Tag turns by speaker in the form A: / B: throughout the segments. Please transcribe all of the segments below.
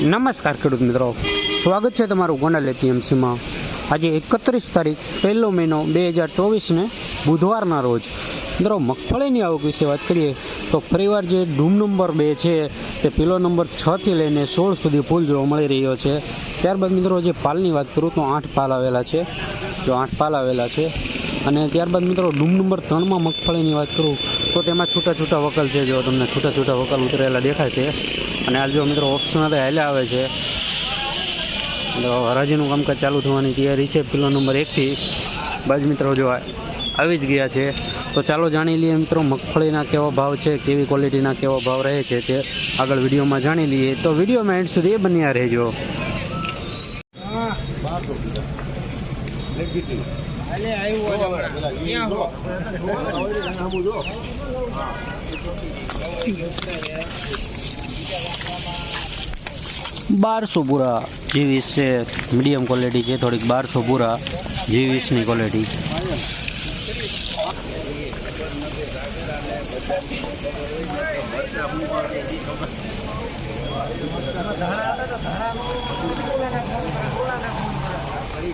A: નમસ્કાર ખેડૂત મિત્રો. સ્વાગત છે તમારું ગોંડલ એપીએમસીમાં આજે એકત્રીસ તારીખ, પહેલો મહિનો બે હજાર ચોવીસને બુધવારના રોજ. મિત્રો, મગફળીની આવક વિશે વાત કરીએ, તો ફરીવાર જે ડૂમ નંબર બે છે, તે પેલો નંબર છથી લઈને સોળ સુધી ફૂલ જોવા મળી રહ્યો છે. ત્યારબાદ મિત્રો, જે પાલની વાત કરું, તો આઠ પાલ આવેલા છે. જો આઠ પાલ આવેલા છે, અને ત્યારબાદ મિત્રો ડૂમ નંબર ત્રણમાં મગફળીની વાત કરું તો તેમાં છૂટા છૂટા વકલ છે, જો તમને છૂટા છૂટા વકલ ઉતરેલા દેખાય છે. અને આ જો મિત્રો ઓપ્શનલ હાલ્યા આવે છે. હરાજીનું કામકાજ ચાલુ થવાની તૈયારી છે પેલો નંબર એકથી બાજ મિત્રો જો આવી જ ગયા છે. તો ચાલો જાણી લઈએ મિત્રો મગફળીના કેવો ભાવ છે, કેવી ક્વોલિટીના કેવો ભાવ રહે છે તે આગળ વિડીયોમાં જાણી લઈએ. તો વિડીયોમાં એન્ડ સુધી એ બન્યા રહેજો. બારસો પૂરા જીવીસ છે મીડિયમ ક્વોલિટી છે થોડીક બારસો પૂરા જીવીસની ક્વોલિટી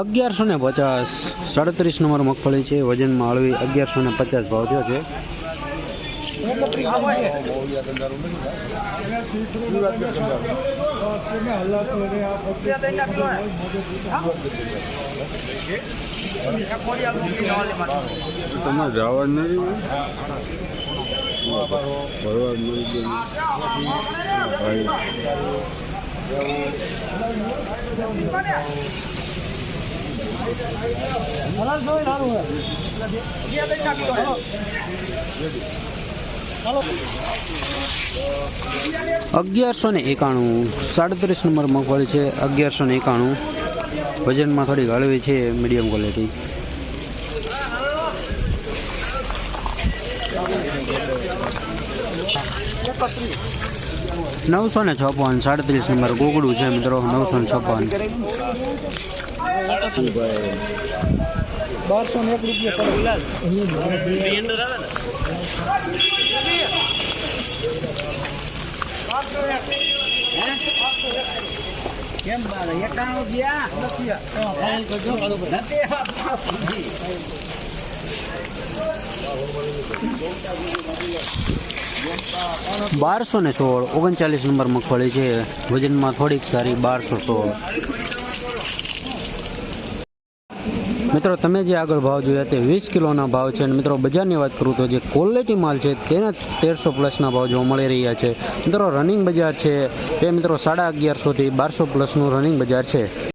A: અગિયારસો ને પચાસ. સાડત્રીસ નંબર મગફળી છે. વજનમાં હળવી અગિયારસો ને પચાસ ભાવ થયો છે.
B: તમારે જવા નહીં?
A: અગિયારસો ને એકાણું, સાડત્રીસ નંબર મગફળી છે, અગિયારસો ને એકાણું. વજનમાં થોડી હળવી છે મીડિયમ ક્વોલિટી નવસો ને છપ્પન, સાડત્રીસ નંબર ગોગડું છે મિત્રો, નવસો ને છપ્પન.
C: બારસો ને એક
A: બારસો ને સોળ, ઓગણચાલીસ નંબર મગફળી છે. વજનમાં થોડીક સારી બારસો સોળ. મિત્રો, તમે જે આગળ ભાવ જોયા તે વીસ કિલોના ભાવ છે અને મિત્રો, બજારની વાત કરું તો જે ક્વોલિટી માલ છે તેના તેરસો પ્લસના ભાવ જોવા મળી રહ્યા છે. મિત્રો રનિંગ બજાર છે. તે મિત્રો, સાડા અગિયારસોથી બારસો પ્લસનું રનિંગ બજાર છે.